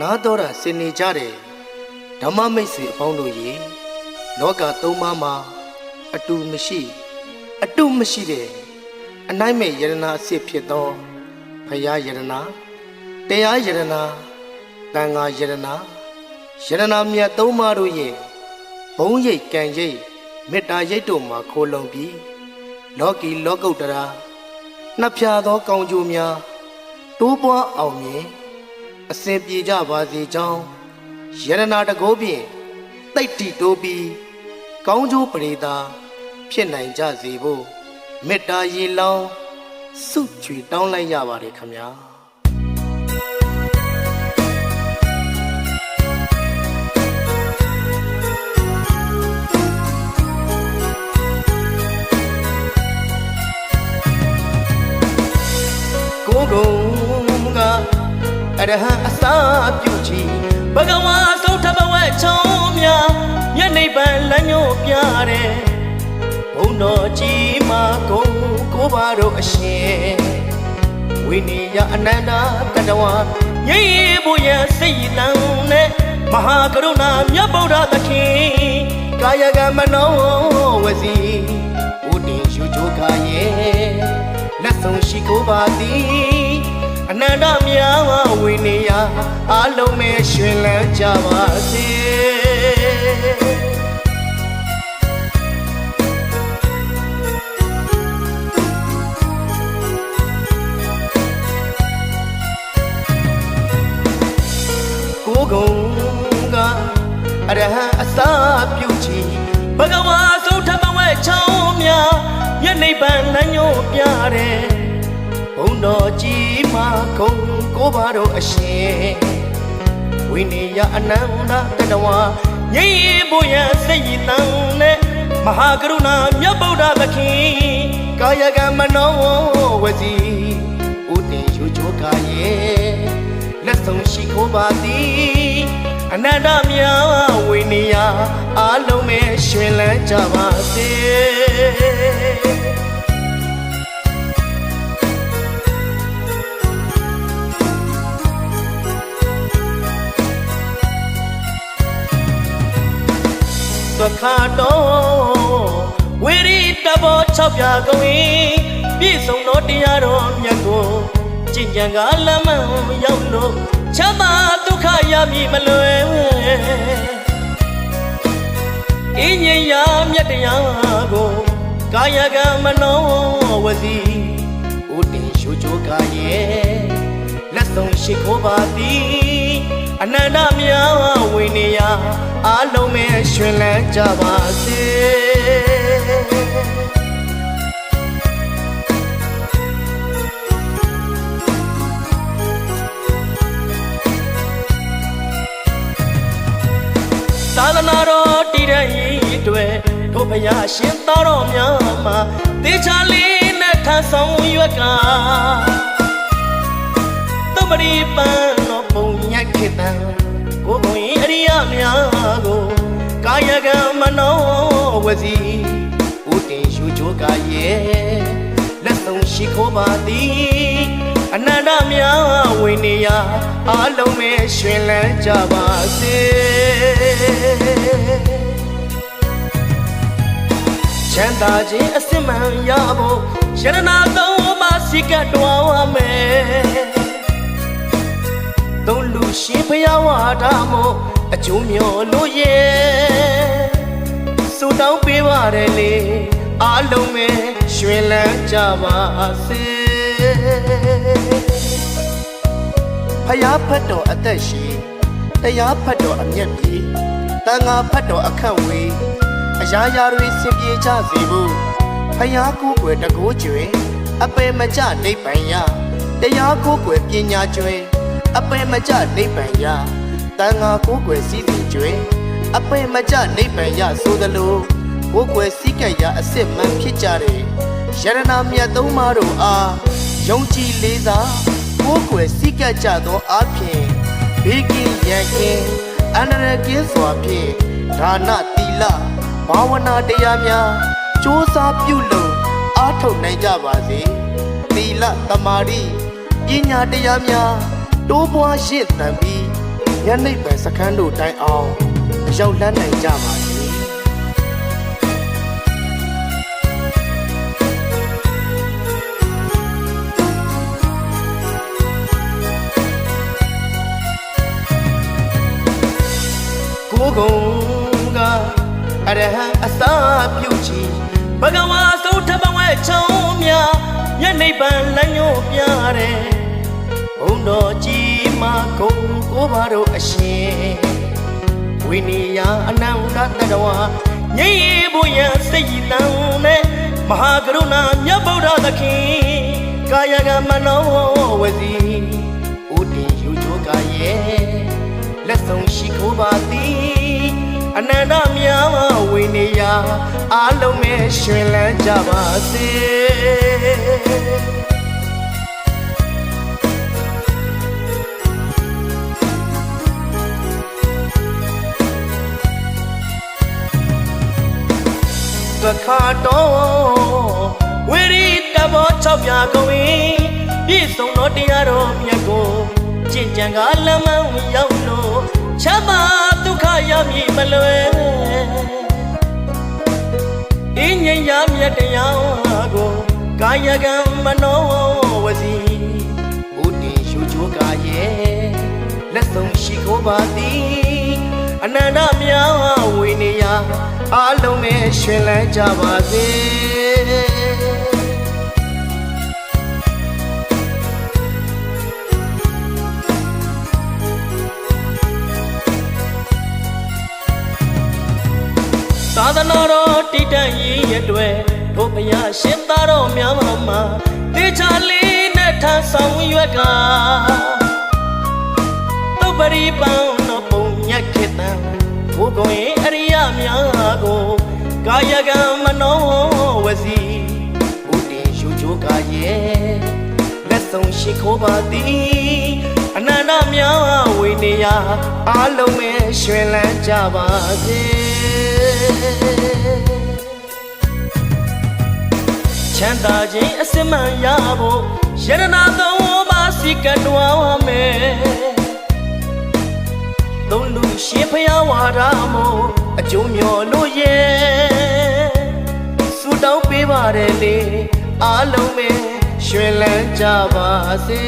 နာတော်တာစင်နေကြတယ်ဓမ္မမိတ်ဆွေအပေါင်းတို့ရေလောကသုံးပါးမှာအတူမရှိ အတုမရှိတဲ့အနိုင်မဲ့ယရနာအစ်ဖြစ်သောဖရာယရနာတရားယရနာတန်ဃာယရနာယရနာမြတ်သုံးပါးတို့ရဲ့ဘုံရိတ်ကံရိတ်မေတ္တာရိတ်တို့မှာခိုးလုံပြီးလောကီလောကုတ္တရာနှစ်ဖြာသောကောင်းကျိုးများတိုးပွားအောင်မြင် အစဉ်ပြေကြပါစေကြောင်းယရနာတကောဖြင့်တိတ်တီတိုးပြီးကောင်းကျိုးပရိသာဖြစ်နိုင်ကြစေဖို့မေတ္တာရေလောင်းစုချွေတောင်းလိုက်ရပါတယ်ခမညာကိုယ်ကုံကအ ရဟံအစာပြုချီဘဂဝါဆုံးထဘဝချောင်းများမျက်နှိပ်ပံလမ်းညွှန်ပြတယ်ဘုံတော်ကြီးမှာကိုကိုပါတို့အရှင်ဝိနည်းယအနန္တတတဝငြိမ်ဖို့ရစိတ်တန်နဲ့မဟာကရုဏာမြတ်ဗုဒ္ဓသခင်ကာယကမနောဝစီဥတည်ရှုချိုကာရဲ့လက်ဆုံးရှိကိုပါသည် အနန္တမြာဝိနည်းယအလုံးမဲ့ရှင်လန်းကြပါစေကိုယ်ကုံကအရဟံအစာပြုချီဘဂဝါဆုံးထမဝဲချောင်းများမျက်နှိပ်ပံလမ်းညွှန်ပြတယ်ဘုံ တော်ကြီးမှာခုံကိုပါတော့အရှင်ဝိနည်းယအနန္တတတဝငြိမ်ဖို့ရစိတ်တန်နဲ့မဟာကရုဏာမြတ်ဗုဒ္ဓသခင်ကာယကမနောဝစီဥတည်ယူချိုကာရဲ့လက်ဆုံးရှိခိုးပါသည်အနန္တမြာဝိနည်းယအလုံးမဲ့ရှင်လန်းကြပါစေ ခါတော်ဝိရိတဘော၆ပြကုံ၏ပြည့်စုံသောတရားတော်မြတ်ကိုကျင့်ကြံကလမ်းမှန်ရောက်လို့ချမ်းသာဒုက္ခရမည်မလွယ်အင်းငြိမ်ရာမြတ်တရားကိုကာယကမနောဝစီဥတည်ရှုချိုကာရဲ့လက်ဆုံးရှိခိုးပါသည် အနန္တမြာဝိနေယအလုံးမဲ့ရှင်လန်းကြပါစေသာသနာတော်တည်တဲ့ရည်တွေတို့ဖယားရှင်သားတော်များမှာတေချာလေးနဲ့ထမ်းဆောင်ရွက်ကသမရီပန်းတော့ပုံညက် ခေတံကိုဘုံရင်အရိယများကိုကာယကံမနောဝစီဥတင်ရှုချိုကာရဲ့လက်ဆုံးရှိခိုးပါသည်အနန္တမြာဝိနေယအလုံးမဲ့ရှင်လန်းကြပါစေချမ်းသာခြင်းအစစ်မှန်ရဖို့ယရနာသုံးပါးစိကတွားဝမယ်သုံး လူရှင်ဖျားဝါဒမို့အကျိုးမျောလို့ရဲ့စူတောင်းပေးပါတယ်လေအားလုံးပဲရွှင်လန်းကြပါစေဖယားဖတ်တော်အသက်ရှိတရားဖတ်တော်အမျက်ပြေတန်ဃာဖတ်တော်အခန့်ဝေးအရာရာတွေစင်ပြေကြစေဖို့ဖယားကိုယ်ွယ်တကိုးကျွယ်အပေမကြနိဗ္ဗာန်ရတရားကိုယ်ွယ်ပညာကျွယ် အပေမကြနိဗ္ဗာန်ရတန်ဃာကိုယ်ွယ်စည်းစိမ်ကျွယ်အပေမကြနိဗ္ဗာန်ရဆိုသလိုကိုယ်ွယ်စည်းကပ်ရာအစစ်မှန်ဖြစ်ကြတဲ့ယရနာမြတ်သုံးပါးတို့အားယုံကြည်လေးစားကိုယ်ွယ်စိတ်ကပ်ကြသောအဖြစ်ဘေးကင်းရန်ကင်းအန္တရာယ်ကင်းစွာဖြင့်ဒါနသီလဘာဝနာတရားများစ조사ပြုလို့အားထုတ်နိုင်ကြပါစေသီလသမာဓိပညာတရားများ တိုးပွားရှင့်သန်ပြီးညနေပယ်စခန်းတို့တိုင်အောင်ရောက်လန်းနိုင်ကြပါစေကိုယ်ကုံကအရဟံအစာပြုတ်ချီဘဂဝါသုထဘဝဲချောင်းမြမျက်နှိပ်ပံလမ်းညို့ပြတယ် ဘုံတော်ကြီးမာကုံကိုပါတော့အရှင်ဝိနည်းယအနန္တတတဝါငြိမ်ရဖို့ရန်စိတ်တန်နဲ့မဟာကရုဏာမြတ်ဗုဒ္ဓသခင်ကာယကမနောဝစီဥတည်ယူချိုးကရဲ့လက်ဆုံးရှိခိုးပါသည်အနန္တမြာဝိနည်းယအလုံးမဲ့ရှင်လန်းကြပါစေ သခါတော်ဝိရိတဘော၆ပြကုန်၏ပြည့်စုံသောတရားတော်မြတ်ကိုကျင့်ကြံကလမ်းမရောက်လို့ချမ်းသာဒုက္ခရမည်မလွယ်အင်းငြိမ်းရမြတ်တရားကိုကာယကံမနောဝစီဥတည်ရှုချိုးကာရဲ့လက်ဆုံးရှိခိုးပါသည် အနန္တမြာဝိနေယအလုံးမဲ့ရှင်လန်းကြပါစေသာသနာတော်တည်တံ့ရေးရတဲ့တို့ဘုရားရှင်သားတော်များမှာတေချာလေးနဲ့ထမ်းဆောင်ရွက်ကတုတ်ပရိပန်တော့ပုံညက်ခေတံဘု ကုံရဲ့အရိယများကိုကာယကံမနောဝစီဥတည်ရှုချိုးကာရဲ့လက်ဆုံးရှိခိုးပါသည်အနန္တမြာဝိနေယအလုံးမဲ့ရွှင်လန်းကြပါစေချမ်းသာခြင်းအစစ်မှန်ရဖို့ယရနာသုံးပါးစီကတ်တော်မယ် သုံးလူရှင်ဖျားဝါဒမို့အကျိုးမျော်လို့ရဲ့ဆူတောင်းပေးပါတယ်လေအားလုံးပဲရွှင်လန်းကြပါစေ